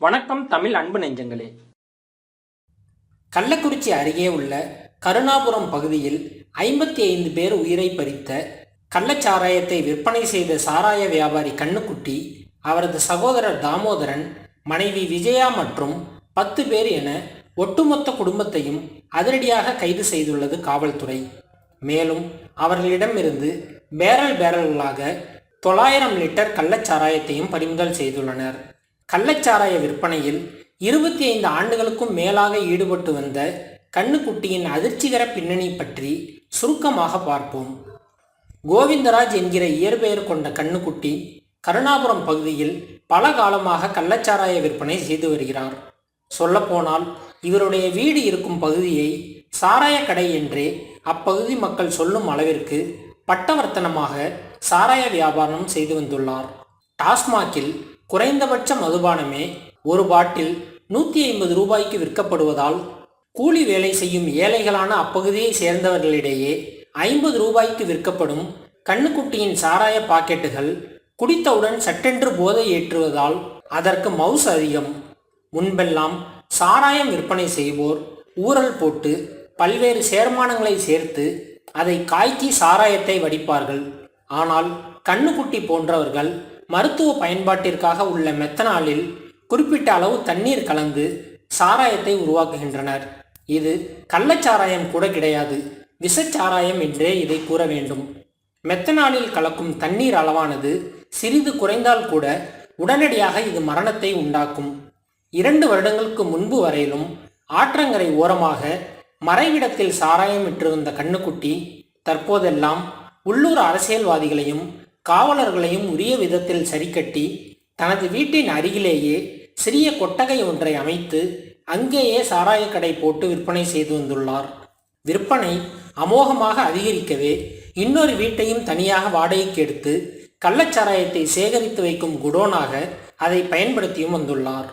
வணக்கம் தமிழ் அன்பு நெஞ்சங்களே. கள்ளக்குறிச்சி அருகே உள்ள கருணாபுரம் பகுதியில் ஐம்பத்தி ஐந்து பேர் உயிரை பறித்த கள்ளச்சாராயத்தை விற்பனை செய்த சாராய வியாபாரி கண்ணுக்குட்டி அவரது சகோதரர் தாமோதரன் மனைவி விஜயா மற்றும் பத்து பேர் என ஒட்டுமொத்த குடும்பத்தையும் அதிரடியாக கைது செய்துள்ளது காவல்துறை. மேலும் அவர்களிடமிருந்து பேரல் பேரல்களாக தொள்ளாயிரம் லிட்டர் கள்ளச்சாராயத்தையும் பறிமுதல் செய்துள்ளனர். கள்ளச்சாராய விற்பனையில் இருபத்தி ஐந்து ஆண்டுகளுக்கும் மேலாக ஈடுபட்டு வந்த கண்ணுக்குட்டியின் அதிர்ச்சிகர பின்னணி பற்றி சுருக்கமாக பார்ப்போம். கோவிந்தராஜ் என்கிற இயற்பெயர் கொண்ட கண்ணுக்குட்டி கருணாபுரம் பகுதியில் பல காலமாக கள்ளச்சாராய விற்பனை செய்து வருகிறார். சொல்லப்போனால் இவருடைய வீடு இருக்கும் பகுதியை சாராய கடை என்றே அப்பகுதி மக்கள் சொல்லும் அளவிற்கு பட்டவர்த்தனமாக சாராய வியாபாரம் செய்து வந்துள்ளார். டாஸ்மாகில் குறைந்தபட்ச மதுபானமே ஒரு பாட்டில் நூற்றி ஐம்பது ரூபாய்க்கு விற்கப்படுவதால் கூலி வேலை செய்யும் ஏழைகளான அப்பகுதியை சேர்ந்தவர்களிடையே ஐம்பது ரூபாய்க்கு விற்கப்படும் கண்ணுக்குட்டியின் சாராய பாக்கெட்டுகள் குடித்தவுடன் சட்டென்று போதை ஏற்றுவதால் அதற்கு மவுஸ் அதிகம். முன்பெல்லாம் சாராயம் விற்பனை செய்வோர் ஊறல் போட்டு பல்வேறு சேர்மானங்களை சேர்த்து அதை காய்ச்சி சாராயத்தை வடிப்பார்கள். ஆனால் கண்ணுக்குட்டி போன்றவர்கள் மருத்துவ பயன்பாட்டிற்காக உள்ள மெத்தனாலில் குறிப்பிட்ட அளவு தண்ணீர் கலந்து சாராயத்தை உருவாக்குகின்றனர். இது கள்ளச்சாராயம் கூட கிடையாது. விஷச்சாராயம் என்றே இதை கூற வேண்டும். மெத்தனாலில் கலக்கும் தண்ணீர் அளவானது சிறிது குறைந்தால் கூட உடனடியாக இது மரணத்தை உண்டாக்கும். இரண்டு வருடங்களுக்கு முன்பு வரையிலும் ஆற்றங்கரை ஓரமாக மறைவிடத்தில் சாராயம் விற்றிருந்த கண்ணுக்குட்டி தற்போதெல்லாம் உள்ளூர் அரசியல்வாதிகளையும் காவலர்களையும் உரிய விதத்தில் சரிக்கட்டி தனது வீட்டின் அருகிலேயே சிறிய கொட்டகை ஒன்றை அமைத்து அங்கேயே சாராயக்கடை போட்டு விற்பனை செய்து வந்துள்ளார். விற்பனை அமோகமாக அதிகரிக்கவே இன்னொரு வீட்டையும் தனியாக வாடகைக்கு எடுத்து கள்ளச்சாராயத்தை சேகரித்து வைக்கும் குடோனாக அதை பயன்படுத்தியும் வந்துள்ளார்.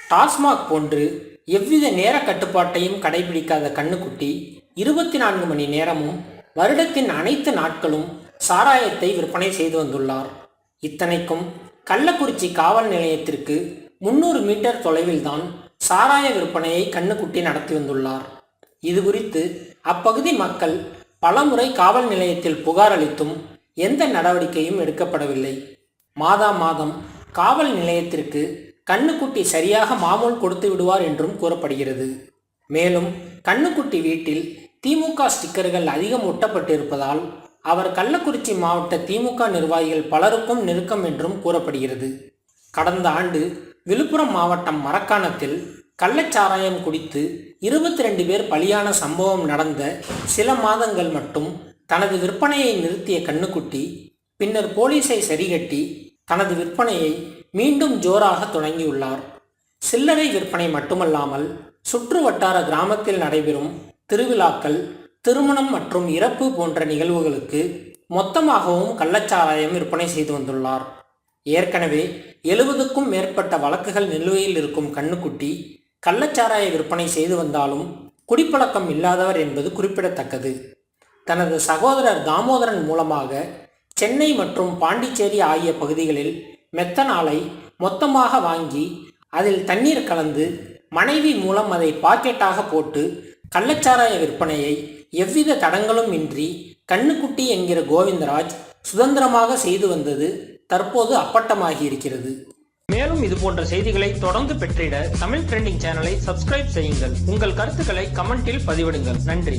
டாஸ்மாக் போன்று எவ்வித நேர கட்டுப்பாட்டையும் கடைபிடிக்காத கண்ணுக்குட்டி இருபத்தி நான்கு மணி நேரமும் வருடத்தின் அனைத்து நாட்களும் சாராயத்தை விற்பனை செய்து வந்துள்ளார். இத்தனைக்கும் கள்ளக்குறிச்சி காவல் நிலையத்திற்கு முன்னூறு மீட்டர் தொலைவில்தான் சாராய விற்பனையை கண்ணுக்குட்டி நடத்தி வந்துள்ளார். இது குறித்து அப்பகுதி மக்கள் பலமுறை காவல் நிலையத்தில் புகார் அளித்தும் எந்த நடவடிக்கையும் எடுக்கப்படவில்லை. மாதா மாதம் காவல் நிலையத்திற்கு கண்ணுக்குட்டி சரியாக மாமூல் கொடுத்து விடுவார் என்றும் கூறப்படுகிறது. மேலும் கண்ணுக்குட்டி வீட்டில் திமுக ஸ்டிக்கர்கள் அதிகம் ஒட்டப்பட்டிருப்பதால் அவர் கள்ளக்குறிச்சி மாவட்ட திமுக நிர்வாகிகள் பலருக்கும் நெருக்கம் என்றும் கூறப்படுகிறது. கடந்த ஆண்டு விழுப்புரம் மாவட்டம் மரக்காணத்தில் கள்ளச்சாராயம் குடித்து இருபத்தி ரெண்டு பேர் பலியான சம்பவம் நடந்த சில மாதங்கள் மட்டும் தனது விற்பனையை நிறுத்திய கண்ணுக்குட்டி பின்னர் போலீஸை சரிகட்டி தனது விற்பனையை மீண்டும் ஜோராக தொடங்கியுள்ளார். சில்லறை விற்பனை மட்டுமல்லாமல் சுற்று வட்டார கிராமத்தில் நடைபெறும் திருவிழாக்கள் திருமணம் மற்றும் இறப்பு போன்ற நிகழ்வுகளுக்கு மொத்தமாகவும் கள்ளச்சாராயம் விற்பனை செய்து வந்துள்ளார். ஏற்கனவே எழுபதுக்கும் மேற்பட்ட வழக்குகள் நிலுவையில் இருக்கும் கண்ணுக்குட்டி கள்ளச்சாராய விற்பனை செய்து வந்தாலும் குடிப்பழக்கம் இல்லாதவர் என்பது குறிப்பிடத்தக்கது. தனது சகோதரர் தாமோதரன் மூலமாக சென்னை மற்றும் பாண்டிச்சேரி ஆகிய பகுதிகளில் மெத்தனாலை மொத்தமாக வாங்கி அதில் தண்ணீர் கலந்து மனைவி மூலம் அதை பாக்கெட்டாக போட்டு கள்ளச்சாராய விற்பனையை எவ்வித தடங்களும் இன்றி கண்ணுக்குட்டி என்கிற கோவிந்தராஜ் சுதந்திரமாக செய்து வந்தது தற்போது அப்பட்டமாகி இருக்கிறது. மேலும் இது போன்ற செய்திகளை தொடர்ந்து பெற்றிட தமிழ் ட்ரெண்டிங் சேனலை சப்ஸ்கிரைப் செய்யுங்கள். உங்கள் கருத்துக்களை கமெண்டில் பதிவிடுங்கள். நன்றி.